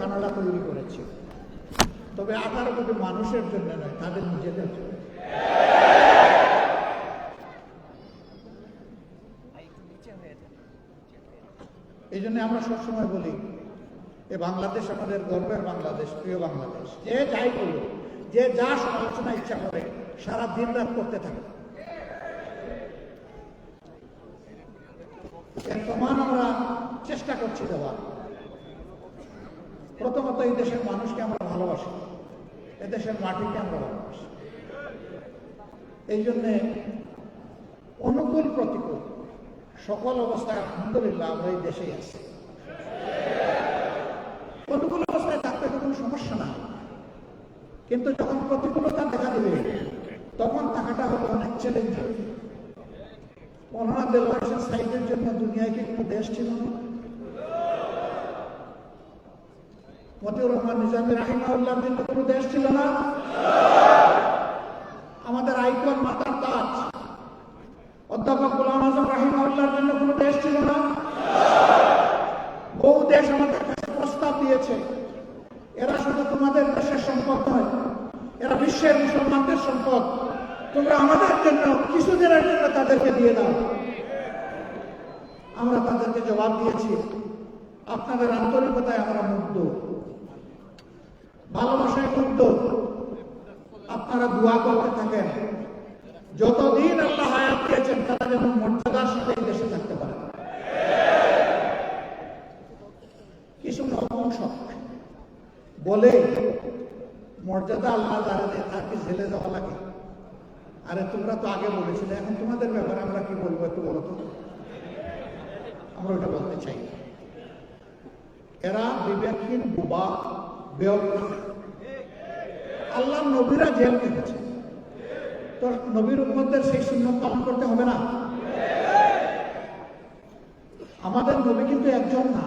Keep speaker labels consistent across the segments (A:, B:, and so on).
A: Canada তৈরি করেছে। তবে আঠারো কোটি মানুষের জন্য নয়, তাদের নিজেদের জন্য। এই জন্য আমরা সবসময় বলি, এ বাংলাদেশ আমাদের গর্বের বাংলাদেশ, প্রিয় বাংলাদেশ। যে যাই করুক যে যা সমালোচনা ইচ্ছা করে, সারা দিন রাত করতে থাকে। এর আমরা চেষ্টা করছি দেওয়ার। প্রথমত এই দেশের মানুষকে আমরা ভালোবাসি। এদেশের মাটিকে আমরা ভালোবাসি। এই জন্যে অনুকূল প্রতিকূল সকল অবস্থায় আলহামদুলিল্লাহ আমরা এই দেশেই আছি। প্রতিকূল অবস্থায় থাকতে তো কোনো সমস্যা না কিন্তু যখন প্রতিকূলতা দেখা দেবে, তখন থাকাটা হলো অনেক চ্যালেঞ্জ মৌলানা দেলোয়ার সাইডের জন্য দুনিয়ায় কি কোনো দেশ ছিল না? মতিউর রহমান নিজামী রাহিমাউল্লাহ জন্য কোনো দেশ ছিল না। আমাদের আইকন মাতার তাজ। অধ্যাপক গোলাম আজম রাহিমাউল্লাহর জন্য কোনো দেশ ছিল না। বহু দেশ আমাদের কাছে প্রস্তাব দিয়েছে, এরা শুধু তোমাদের দেশের সম্পদ নয়, এরা বিশ্বের মুসলমানদের সম্পদ। তোমরা আমাদের জন্য কিছুদিনের জন্য তাদেরকে দিয়ে দাও। আমরা তাদেরকে জবাব দিয়েছি, আপনাদের আন্তরিকতায় আমরা মুগ্ধ। ভালোবাসায় মুগ্ধ আপনারা দোয়া করতে থাকেন। যতদিন আল্লাহ হায়াত দিয়েছেন, তারা যেন মর্যাদার সাথে দেশে থাকতে পারে। কিছু নপুংসক বলে, মর্যাদা আল্লাহ দাঁড়াতে তাকে ঝেলে দেওয়া লাগে। আরে, তোমরা তো আগে বলেছিলে, এখন তোমাদের ব্যাপারে আমরা কি বলব একটু বলো তো? আমরা ওটা বলতে চাই। এরা বিবেকহীন, বুবা আল্লাহ নবীরা জেল কেটেছে তো নবীর উম্মতদের সেই সুন্নত পালন করতে হবে না। আমাদের নবী কিন্তু একজন না।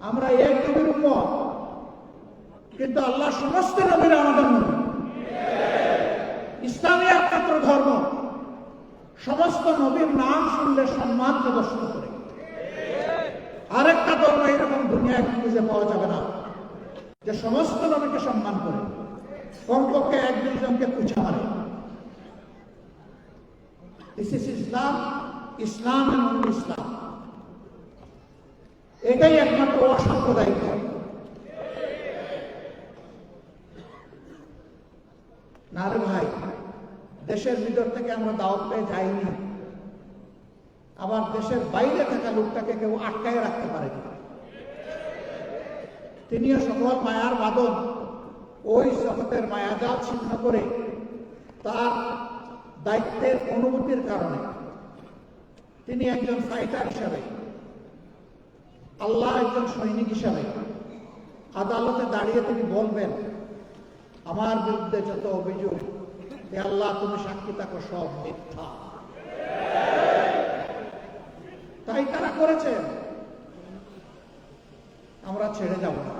A: আমরা এক নবীর উম্মত। কিন্তু আল্লাহ সমস্ত নবীরা আমাদের নবী। ইসলামী একমাত্র ধর্ম। সমস্ত নবীর নাম শুনলে সম্মান প্রদর্শন করে আরেকটা ধর্ম এরকম দুনিয়ায় খুঁজে পাওয়া যাবে না। যে সমস্ত নবীকে সম্মান করে, কমপক্ষে এক দুইজনকে পুছা মারে দিস ইস ইসলাম ইসলাম ইসলাম এটাই একমাত্র অসাম্প্রদায়িক ধর্ম না রে ভাই, দেশের ভিতর থেকে আমরা দাওয়াত পেয়ে যাইনি। আবার দেশের বাইরে থাকা লোকটাকে কেউ আটকায় রাখতে পারে না তিনিও সকল মায়ার বাদন। ওই জগতের মায়াজাল ছিন্ন করে তার দায়িত্বের অনুভূতির কারণে তিনি একজন ফাইটার হিসাবে, আল্লাহ একজন সৈনিক হিসাবে আদালতে দাঁড়িয়ে তিনি বলবেন, আমার বিরুদ্ধে যত অভিযোগ হে আল্লাহ তুমি সাক্ষী থাকো, সব মিথ্যা। তাই তারা করেছেন। আমরা ছেড়ে যাব না।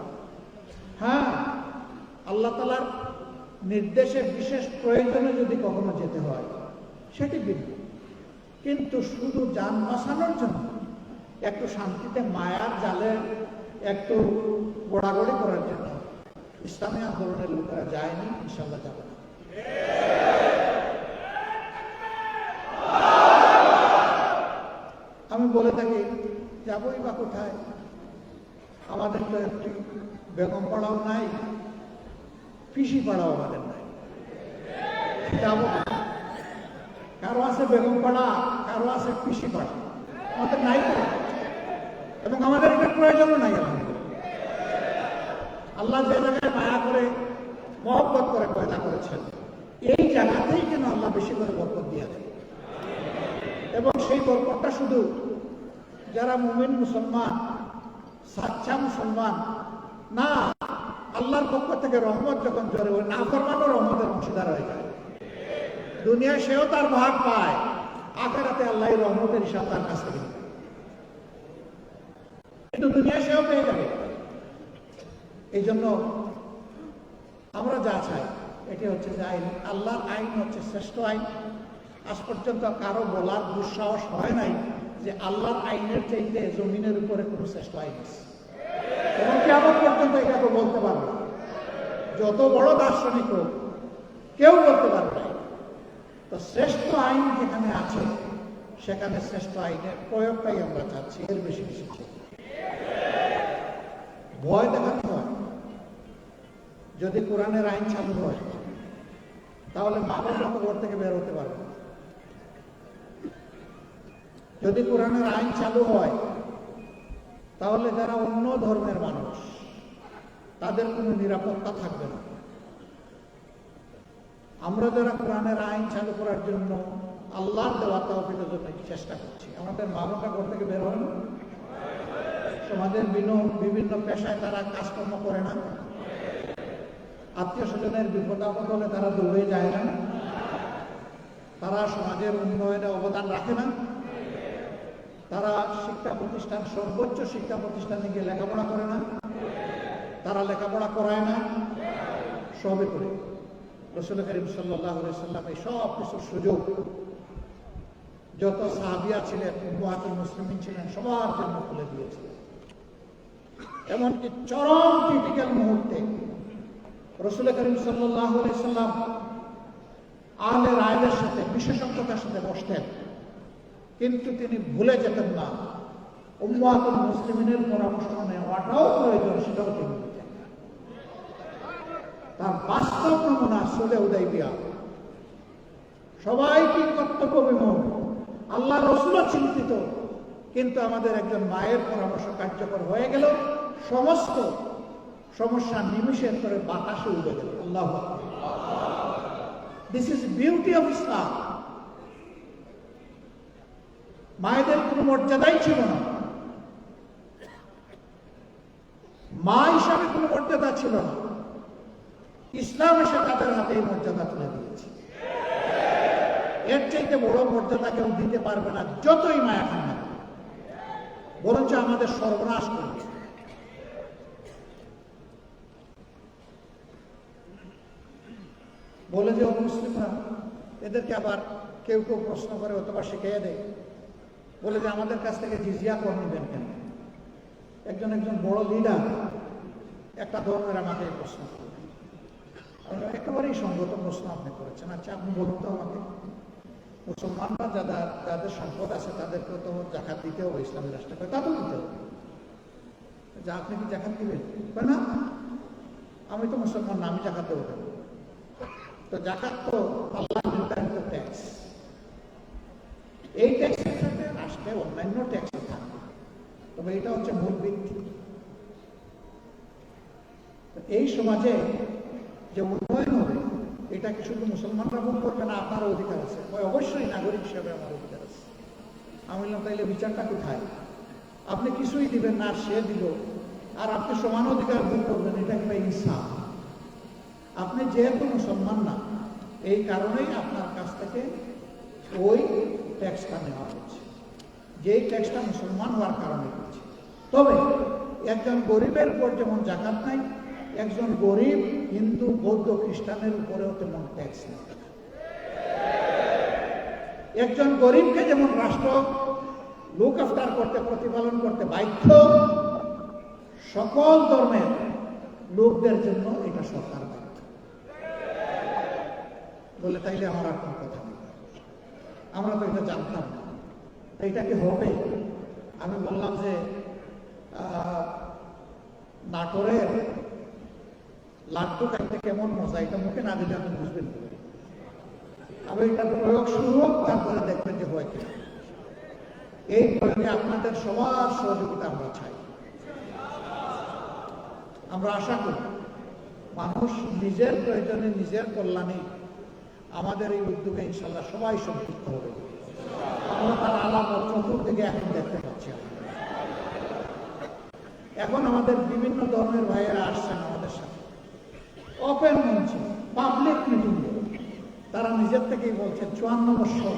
A: আল্লাহ তালার নির্দেশে বিশেষ প্রয়োজনে যদি কখনো যেতে হয়, সেটি ভিন্ন। কিন্তু শুধু যান বাঁচানোর জন্য, একটু শান্তিতে মায়ার জালে একটু গোড়াগড়ি করার জন্য ইসলামী আন্দোলনের লোকেরা যায়নি ইনশাল্লাহ যাবে না। আমি বলে থাকি, যাবই বা কোথায়, আমাদের তো একটি বেগম পাড়াও নাই পিসি পাড়াও আমাদের নাই। কারও আছে বেগম পাড়া, কারও আছে পিসি পাড়া। আমাদের নাই এবং আমাদের এটা প্রয়োজনও নাই আল্লাহ যে জায়গায় মায়া করে, মহব্বত করে পয়দা করেছেন, এই জায়গাতেই যেন আল্লাহ বেশি করে বরকত দিয়ে দেয় এবং সেই বরকতটা শুধু যারা মুমিন, মুসলমান সাচ্চা মুসলমান না আল্লাহর পক্ষ থেকে রহমত যখন জোরে ওই না ফরমানো রহমতের অংশীদার হয়ে যায়। দুনিয়ায় সেও তার ভাগ পায়, আখেরাতে আল্লাহ রহমতের হিসাব তার কাছ থেকে কিন্তু দুনিয়ায় সেও পেয়ে যাবে। এই জন্য আমরা যা চাই এটি হচ্ছে যে আইন। আল্লাহর আইন হচ্ছে শ্রেষ্ঠ আইন। আজ পর্যন্ত কারও বলার দুঃসাহস হয় নাই যে আল্লাহর আইনের চাইতে জমিনের উপরে কোনো শ্রেষ্ঠ আইন আছে। যত বড় দার্শনিক হোক, কেউ বলতে পারবে তো শ্রেষ্ঠ আইন যেখানে আছে, সেখানে শ্রেষ্ঠ আইনের প্রয়োগটাই আমরা চাচ্ছি, এর বেশি বেশি ভয় দেখাতে হয়। যদি কোরআনের আইন চালু হয়, তাহলে মা বাবা ঘর থেকে বের হতে পারবে যদি কোরআনের আইন চালু হয়, তাহলে যারা অন্য ধর্মের মানুষ তাদের কোনো নিরাপত্তা থাকবে না। আমরা যারা কোরআনের আইন চালু করার জন্য আল্লাহর দেওয়া চেষ্টা করছি, আমাদের মা বাবা ঘর থেকে বের হন সমাজের বিভিন্ন বিভিন্ন পেশায় তারা কাজকর্ম করে না? আত্মীয় স্বজনের বিপদ তারা দৌড়ে যায় না? তারা সমাজের উন্নয়নে অবদান রাখে না? তারা শিক্ষা প্রতিষ্ঠান সর্বোচ্চ শিক্ষা প্রতিষ্ঠানে গিয়ে লেখাপড়া করে না? তারা লেখাপড়া করায় না? সবে করে। রসুল করিম সাল্লাহ সাল্লাম এই সব কিছুর সুযোগ, যত সাহাবিয়া ছিলেন মুহাতুল মুসলিমিন ছিলেন, সবার জন্য খুলে দিয়েছিলেন। এমনকি চরম ক্রিটিক্যাল মুহূর্তে রসুল করিম সাল্লাহ সাল্লাম আহলের আয়লের সাথে বিশেষজ্ঞতার সাথে বসতেন। কিন্তু তিনি ভুলে যেতেন না। উম্মাতুল মুসলিমিনের পরামর্শ নেওয়াটাও প্রয়োজন, সেটাও তিনি তার বাস্তব নমুনা চলে উদয় বিয়া সবাই কি কর্তব্য বিমূল আল্লাহ রসুলও চিন্তিত। কিন্তু আমাদের একজন মায়ের পরামর্শ কার্যকর হয়ে গেল। সমস্ত সমস্যা নিমিশের করে বাতাসে উঠে গেল। আল্লাহ this is beauty of Islam মায়েদের কোনো মর্যাদাই ছিল না। মা হিসাবে কোনো মর্যাদা ছিল না। ইসলাম এসে তাদের হাতে মর্যাদা তুলে দিয়েছে। এর চাইতে বড় মর্যাদা কেউ দিতে পারবে না, যতই মায়া খান না বরঞ্চ আমাদের সর্বনাশ করবে বলে যে মুসলিমরা, এদেরকে আবার কেউ কেউ প্রশ্ন করে অথবা শিখিয়ে দেয়। বলে যে, আমাদের কাছ থেকে জিজিয়া কর নেবেন কেন? একজন একজন বড় লিডার একটা ধর্মের আমাকে প্রশ্ন আমরা একেবারেই সঙ্গত প্রশ্ন আপনি করেছেন। আচ্ছা আপনি বলুন তো আমাকে। মুসলমানরা যাদের যাদের সম্পদ আছে তাদেরকেও তো জাকাত দিতে হবে ইসলামী রাষ্ট্রে কয়, তাতেও দিতে হবে। যা আপনি কি জাকাত দিবেন? না আমি তো মুসলমান না আমি জাকাত দেবো? তো জাকাত তো আল্লাহ নির্ধারিত ট্যাক্স এই ট্যাক্সের সাথে রাষ্ট্রে অন্যান্য ট্যাক্সও থাকবে তবে এটা হচ্ছে মূল ভিত্তি। এই সমাজে উন্নয়ন এটা কি শুধু মুসলমানরা ভোগ করবে না, আপনারও অধিকার আছে। অবশ্যই নাগরিক হিসেবে আমার অধিকার আছে। আমি বললাম তাইলে বিচারটা কোথায়? আপনি কিছুই দিবেন না সে দিল। আর আপনি সমান অধিকার ভোগ করবেন, এটা কি ইনসাফ আপনি যেহেতু মুসলমান না, এই কারণেই আপনার কাছ থেকে ওই ট্যাক্সটা নেওয়া হচ্ছে। যেই ট্যাক্সটা মুসলমান হওয়ার কারণে হচ্ছে। তবে একজন গরিবের উপর যেমন জাকাত নাই একজন গরিব হিন্দু, বৌদ্ধ, খ্রিস্টানের উপরেও তেমন ট্যাক্স নেই। একজন গরিবকে যেমন রাষ্ট্র, লুক আফটার করতে, প্রতিপালন করতে বাধ্য, সকল ধর্মের লোকদের জন্য এটা সরকার বাধ্য। বলে তাইলে আমার আর কোনো কথা নেই। আমরা তো এটা জানতাম না। এটা কি হবে? আমি বললাম যে নাটোরের লাড্ডু খাইতে কেমন মজা, এটা মুখে না দিলে আপনি বুঝবেন আমি এটা প্রয়োগ শুরু হোক, তারপরে দেখবেন যে হয় এই প্রয়োগে আপনাদের সবার সহযোগিতা আমরা চাই। আমরা আশা করি মানুষ নিজের প্রয়োজনে নিজের কল্যাণে আমাদের এই উদ্যোগে ইনশাল্লাহ সবাই সম্পৃক্ত হবে। আমরা তার আলাদা চতুর্দিকে এখন দেখতে পাচ্ছি। এখন আমাদের বিভিন্ন ধর্মের ভাইয়েরা আসছেন ওপেন মঞ্চে পাবলিক মিটিং তারা নিজের থেকেই বলছেন চুয়ান্ন বছর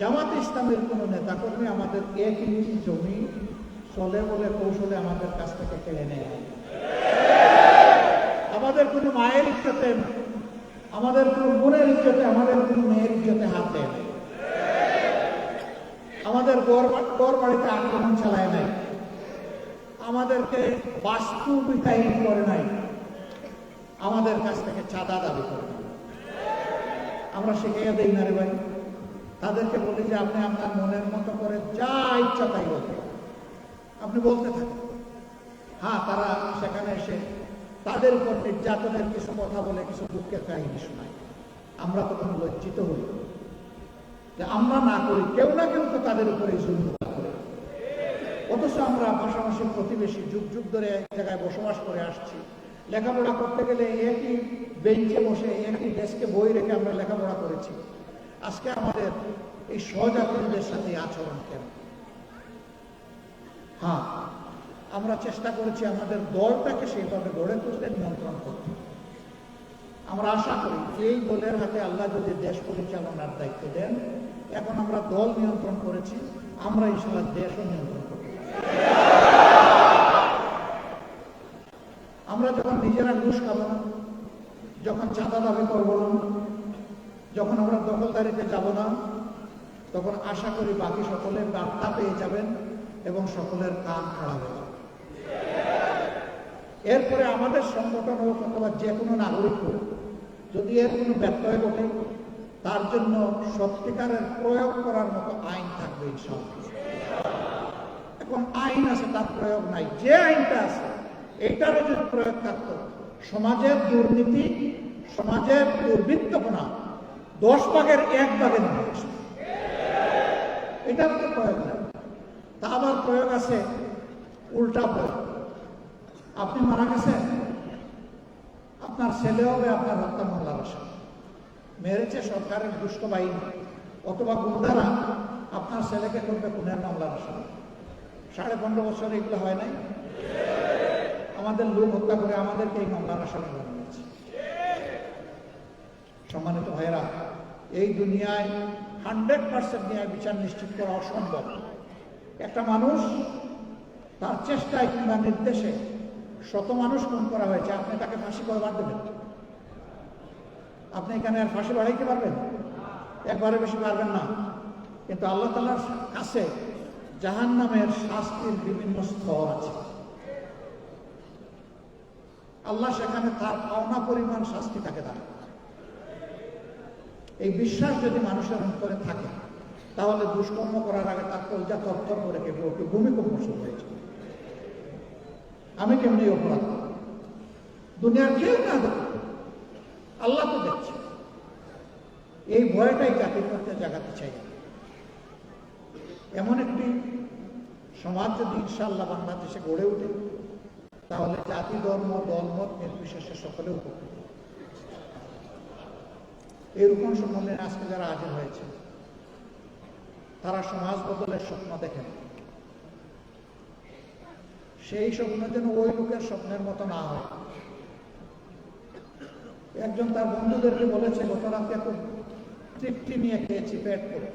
A: জামাত ইসলামের কোনো নেতাকর্মী আমাদের এক ইঞ্চি জমি চলে বলে কৌশলে আমাদের কাছ থেকে কেড়ে নেয়। আমাদের কোনো মায়ের ইচ্ছাতে আমাদের কোনো বোনের ইচ্ছাতে আমাদের কোনো মেয়ের ইচ্ছাতে হাত দেয় আমাদের গড় বাড়িতে আক্রমণ চালায় নাই। আমাদেরকে বাস্তু বিতাহীন করে নাই। আমাদের কাছ থেকে চাঁদা দাবি করে। আমরা শিখাইয়া দেই না রে ভাই। তাদেরকে বলি যে আপনি আপনার মনের মতো করে যা ইচ্ছা তাই বলতে আপনি বলতে থাকেন। হ্যাঁ তারা সেখানে এসে তাদের উপর নির্যাতনের কিছু কথা বলে, কিছু দুঃখের কাহিনী শোনায়। আমরা তখন লজ্জিত হই। যে আমরা না করি, কেউ না কেউ তো তাদের উপরে জুলুম করে। অথচ আমরা পাশাপাশি প্রতিবেশী যুগ যুগ ধরে এক জায়গায় বসবাস করে আসছি। লেখাপড়া করতে গেলে একই বেঞ্চে বসে, একই ডেস্কে বই রেখে আমরা লেখাপড়া করেছি। আজকে আমাদের এই সহযাত্রীদের সাথে আচরণ কেন? হ্যাঁ আমরা চেষ্টা করেছি আমাদের দলটাকে সেইভাবে গড়ে তুলতে, নিয়ন্ত্রণ করতে। আমরা আশা করি এই দলের হাতে আল্লাহ যদি দেশ পরিচালনার দায়িত্ব দেন, এখন আমরা দল নিয়ন্ত্রণ করেছি, আমরা ইনশাল্লাহ দেশও নিয়ন্ত্রণ করতে পারি। আমরা যখন নিজেরা ঘুষ খাব না যখন চাঁদা দাবি করব না, যখন আমরা দখলদারিতে যাব না, তখন আশা করি বাকি সকলে বার্তা পেয়ে যাবেন এবং সকলের কান খাড়া হবে এরপরে আমাদের সংগঠন হোক অথবা যে কোনো নাগরিক হোক, যদি এর কোনো ব্যত্যয় ঘটে তার জন্য সত্যিকারের প্রয়োগ করার মতো আইন থাকবে এখন আইন আছে, তার প্রয়োগ নাই। যে আইনটা আছে এটারও যদি প্রয়োগ থাকতো সমাজের দুর্নীতি, সমাজের দুর্বৃত্তপনা, দশ ভাগের এক ভাগের এটার তো প্রয়োগ নাই। তা আবার প্রয়োগ আছে, উল্টা প্রয়োগ। আপনি মারা গেছেন, আপনার ছেলে হবে, আপনার হত্যা মামলার আসামি মেরেছে সরকারের দুষ্ট বাহিনী, অথবা গুন্ডারা আপনার ছেলেকে করবে খুনের মামলার আসামি সাড়ে পনেরো বছর এগুলো হয় নাই? আমাদের লোক হত্যা করে আমাদেরকে এই মামলার আসামি বানিয়েছে সম্মানিত ভাইরা এই দুনিয়ায় হান্ড্রেড পার্সেন্ট ন্যায় বিচার নিশ্চিত করা অসম্ভব। একটা মানুষ তার চেষ্টায় কিংবা নির্দেশে শত মানুষ খুন করা হয়েছে, আপনি তাকে ফাঁসি কয়বার দেবেন? আপনি এখানে আর ফাঁসি বাড়াইতে পারবেন? একবারে বেশি পারবেন না। কিন্তু আল্লাহ তালার কাছে জাহান নামের শাস্তির বিভিন্ন স্তর আছে। আল্লাহ সেখানে তার পাওনা পরিমাণ শাস্তি তাকে দেন এই বিশ্বাস যদি মানুষের অন্তরে থাকে, তাহলে দুষ্কর্ম করার আগে তার কলজা তরতর করে কেউ ওকে ভূমিকম্প শুরু হয়েছে। আমি কেমনি অপরাধ দুনিয়ার কেউ না দেখে, আল্লাহ তো দেখছে। এই ভয়টাই জাতির মধ্যে জাগাতে চাই। এমন একটি সমাজ যদি ইনশাল্লাহ বাংলাদেশে গড়ে ওঠে তাহলে জাতি, ধর্ম দলমত নির্বিশেষে সকলে উপকৃত। রূপন সম্মেলনে আজকে যারা হাজির হয়েছে, তারা সমাজ বদলের স্বপ্ন দেখেন। সেই স্বপ্ন যেন ওই লোকের স্বপ্নের মতো না হয়। একজন তার বন্ধুদেরকে বলেছে রাতে খুব তৃপ্তি নিয়ে খেয়েছি পেট করে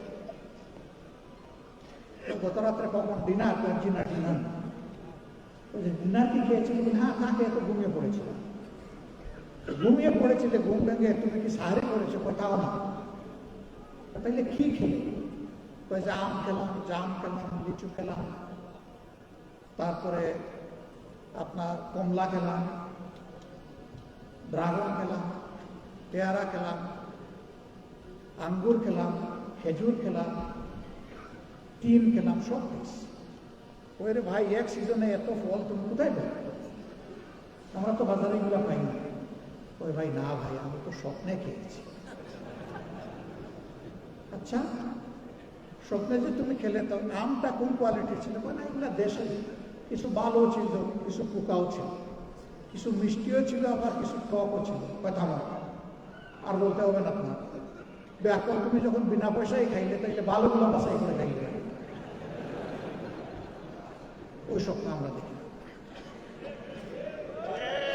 A: গত রাত্রে কখন ডিনার না ডিনার বলছে ডিনার কি খেয়েছি বলি? হ্যাঁ না খেয়ে ঘুমিয়ে পড়েছিলাম ঘুমিয়ে পড়েছিলে ঘুম ভেঙে তুমি কি সাহারি করেছ, কোথাও না। তাইলে কি খেলে? কয়েছে আম খেলাম জাম খেলাম, লিচু খেলাম। তারপরে আপনার কমলা খেলাম, ড্রাগন খেলাম, পেয়ারা খেলাম, আঙ্গুর খেলাম, খেজুর খেলাম, তিল খেলাম, সব খেয়েছি। ওই রে ভাই, এক সিজনে এত ফল তুমি কোথায় পাবে আমরা তো বাজারে এগুলো পাই না ওই ভাই, না ভাই, আমি তো স্বপ্নে খেয়েছি আচ্ছা স্বপ্নে যে তুমি খেলে তো আমটা কোন কোয়ালিটির ছিল? মানে এগুলো দেশে কিছু ভালো ছিল, কিছু পোকাও ছিল, কিছু মিষ্টিও ছিল, আবার কিছু টকও ছিল। কথা আমার আর বলতে হবে না আপনার তুমি যখন বিনা পয়সায় খাইলে, তাইলে ভালোগুলো বাসাই করে খাইলে। ওই স্বপ্ন আমরা দেখি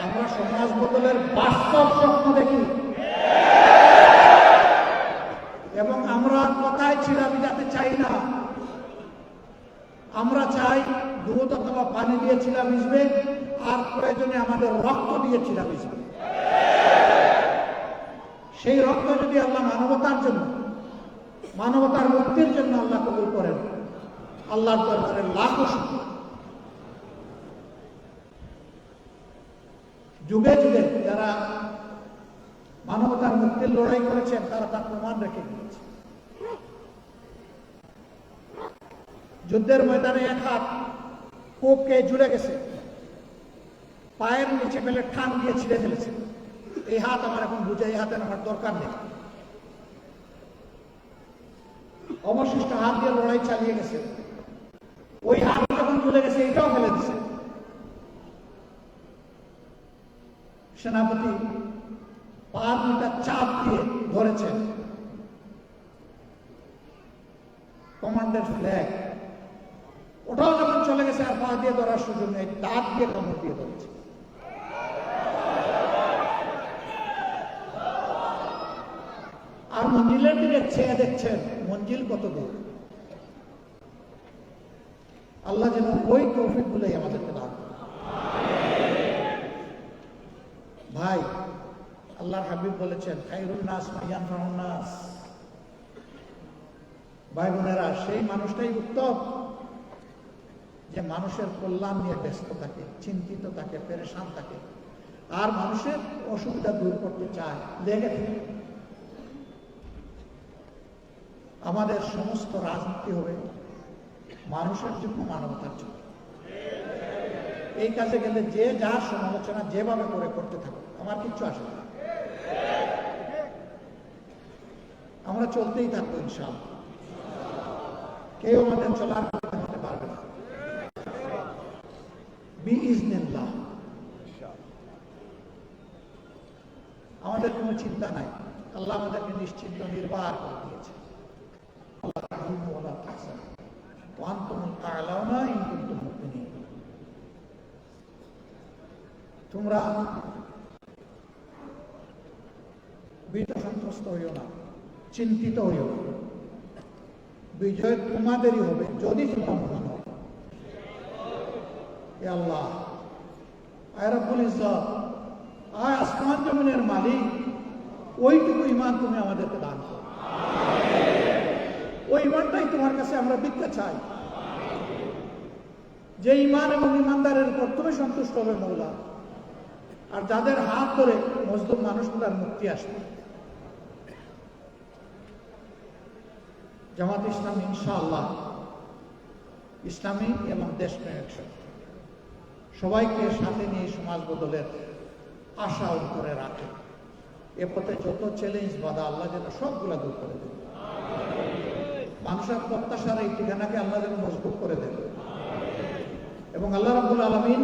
A: আমরা সমাজ বদলের বাস্তব স্বপ্ন দেখি। এবং আমরা কথায় ছিলাম যাতে চাই না। আমরা চাই দুধ অথবা পানি দিয়েছিলাম মিশবে আর প্রয়োজনে আমাদের রক্ত দিয়েছিলাম মিশবে সেই রক্ত যদি আল্লাহ মানবতার জন্য, মানবতার মুক্তির জন্য আল্লাহ কবুল করেন, আল্লাহর লাখো শুকর যুগে যুগে যারা মানবতার মুক্তির লড়াই করেছেন, তারা তার প্রমাণ রেখে গিয়েছে যুদ্ধের ময়দানে এক হাত কোপকে জুড়ে গেছে, পায়ের নিচে ফেলে ঠান দিয়ে ছিঁড়ে ফেলেছে। এই হাত আমার এখন বুঝে, এই হাতের আমার দরকার নেই। অবশিষ্ট হাত দিয়ে লড়াই চালিয়ে গেছে। ওই হাত যখন চলে গেছে, এটাও ফেলে সেনাপতি পা দুইটা চাপ দিয়ে ধরেছেন কমান্ডার ফ্ল্যাগ, ওটাও যখন চলে গেছে, আর পা দিয়ে ধরার সুযোগ নেই, দাঁত দিয়ে কামড় দিয়ে ধরেছে। আর মঞ্জিলের দিকে চেয়ে দেখছেন, মঞ্জিল কত দূর। আল্লাহ যেন ওই তৌফিক গুলোই আমাদেরকে দান করেন। ভাই, আল্লাহর হাবিব বলেছেন খাইরুল নাস মাইয়ান নাস। ভাই বোনেরা, সেই মানুষটাই উত্তম, যে মানুষের কল্যাণ নিয়ে ব্যস্ত থাকে, চিন্তিত থাকে, পেরেশান থাকে, আর মানুষের অসুবিধা দূর করতে চায়, লেগে থাকে। আমাদের সমস্ত রাজনীতি হবে মানুষের জন্য মানবতার জন্য। এই কাজে গেলে যে যার সমালোচনা যেভাবে করে করতে থাকো আমার কিচ্ছু আসে না। আমরা চলতেই থাকব ইনশাআল্লাহ। কেউ আমাদের চলার হতে পারবে না। বিইজনিল্লাহ। আমাদের কোনো চিন্তা নাই। আল্লাহ আমাদেরকে নিশ্চিন্ত নির্বাহ করে দিয়েছে। আল্লাহ আ'লাউনা তোমরা ভীত সন্ত্রস্ত হইও না, চিন্তিত হইও না। বিজয় তোমাদেরই হবে, যদি হও আল্লাহ, আয় আসমান জমিনের মালিক, ওইটুকু ইমান তুমি আমাদেরকে দান করো। ওই ইমানটাই তোমার কাছে আমরা ভিক্ষা চাই। যে ইমান এবং ইমানদারের উপর তুমি সন্তুষ্ট হবে মৌলা। আর যাদের হাত ধরে মজদুর মানুষগুলার মুক্তি আসবে। জামাত ইসলাম ইনশাআল্লাহ ইসলামী এবং দেশপ্রেমিক শক্তি। সবাইকে সাথে নিয়ে সমাজ বদলের আশা করে রাখে। এ পথে যত চ্যালেঞ্জ বাধা আল্লাহ যেন সবগুলা দূর করে দেবে মানুষের প্রত্যাশার এই ঠিকানাকে আল্লাহ যেন মজবুত করে দেবে এবং আল্লাহ রাবুল আলমিন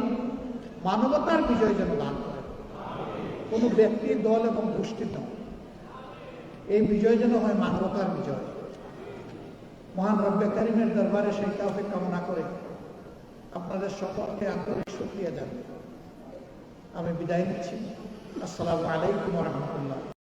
A: মানবতার বিজয় যেন দান করে। কোনো ব্যক্তির দল এবং গোষ্ঠীর নয় এই বিজয় যেন হয় মানবতার বিজয়। মহান রব্বে কারিমের দরবারে সেই কাউকে কামনা করে আপনাদের সকলকে আন্তরিক শুক্রিয়া জানাই। আমি বিদায় নিচ্ছি। আসসালামু আলাইকুম রহমতুল্লাহ।